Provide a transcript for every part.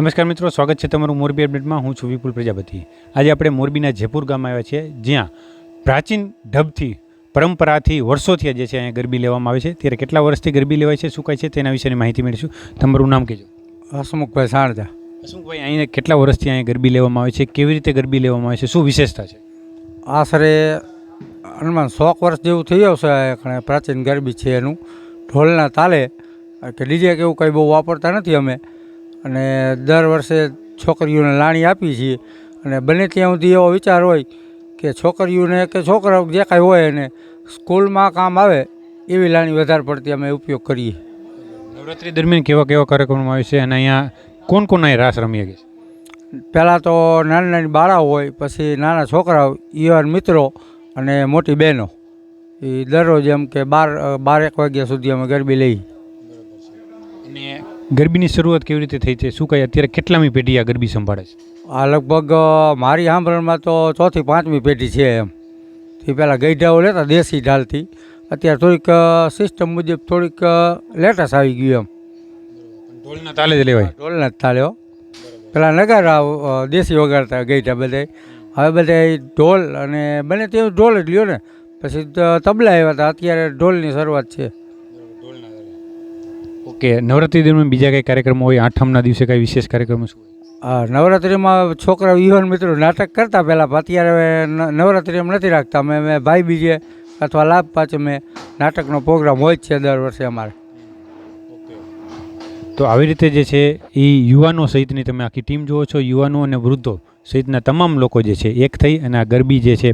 નમસ્કાર મિત્રો સ્વાગત છે તમારું મોરબી અપડેટમાં. હું છું વિપુલ પ્રજાપતિ. આજે આપણે મોરબીના જયપુર ગામ આવ્યા છીએ જ્યાં પ્રાચીન ઢબથી પરંપરાથી વર્ષોથી જે છે અહીંયા ગરબી લેવામાં આવે છે. ત્યારે કેટલા વર્ષથી ગરબી લેવાય છે શું કાંઈ છે તેના વિશેની માહિતી મેળવીશું. તમારું નામ કહેજો. હસમુખભાઈ સાણજા. હસમુખભાઈ અહીંયા કેટલા વર્ષથી અહીંયા ગરબી લેવામાં આવે છે કેવી રીતે ગરબી લેવામાં આવે છે શું વિશેષતા છે? આશરે હનુમાન સોક વર્ષ જેવું થઈ આવશે આ પ્રાચીન ગરબી છે એનું. ઢોલના તાલે કે ડીજે કે એવું કંઈ બહુ વાપરતા નથી અમે. અને દર વર્ષે છોકરીઓને લાણી આપીએ છીએ. અને બને ત્યાં સુધી એવો વિચાર હોય કે છોકરીઓને કે છોકરાઓ જે કાંઈ હોય એને સ્કૂલમાં કામ આવે એવી લાણી વધારે પડતી અમે ઉપયોગ કરીએ. નવરાત્રિ દરમિયાન કેવા કેવા કાર્યક્રમો આવે છે અને અહીંયા કોણ કોણ અહીં રાસ રમી શકે છે? પહેલાં તો નાની નાની બાળાઓ હોય પછી નાના છોકરાઓ યુવાન મિત્રો અને મોટી બહેનો. એ દરરોજ એમ કે બાર બાર એક વાગ્યા સુધી અમે ગરબી લઈ અને ગરબીની શરૂઆત કેવી રીતે થઈ છે? શું કહે અત્યારે કેટલામી પેઢી આ ગરબી સંભાળે છે? આ લગભગ મારી સાંભળમાં તો ચોથી પાંચમી પેઢી છે એમ. તે પહેલાં ગઈઢાઓ લેતા દેશી ઢાલથી. અત્યારે થોડીક સિસ્ટમ મુજબ થોડીક લેટેસ્ટ આવી ગયું એમ. ઢોલના તાલે જ લેવાય. ઢોલના જ ચાલ્યો પેલા નગારા દેશી વગાડતા ગઈઢા બધા હવે બધા ઢોલ અને બને તે ઢોલ જ લ્યો ને. પછી તબલા આવ્યા હતા અત્યારે ઢોલની શરૂઆત છે. ઓકે નવરાત્રી દરમિયાન બીજા કઈ કાર્યક્રમો હોય? આઠમના દિવસે કઈ વિશેષ કાર્યક્રમો શું હા નવરાત્રિમાં છોકરા યુવાન મિત્રો નાટક કરતા પહેલાં અત્યારે હવે ન- નથી રાખતા. અમે અમે ભાઈ બીજે અથવા લાભ પાંચમે નાટકનો પ્રોગ્રામ હોય જ છે દર વર્ષે અમારે. તો આવી રીતે જે છે એ યુવાનો સહિતની તમે આખી ટીમ જુઓ છો યુવાનો અને વૃદ્ધો સહિતના તમામ લોકો જે છે એક થઈ અને આ ગરબી જે છે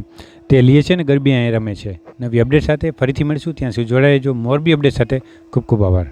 તે લે છે ને ગરબી અહીં રમે છે. નવી અપડેટ સાથે ફરીથી મળીશું. ત્યાં સુધી જોડાયેજો મોરબી અપડેટ સાથે ખૂબ ખૂબ આભાર.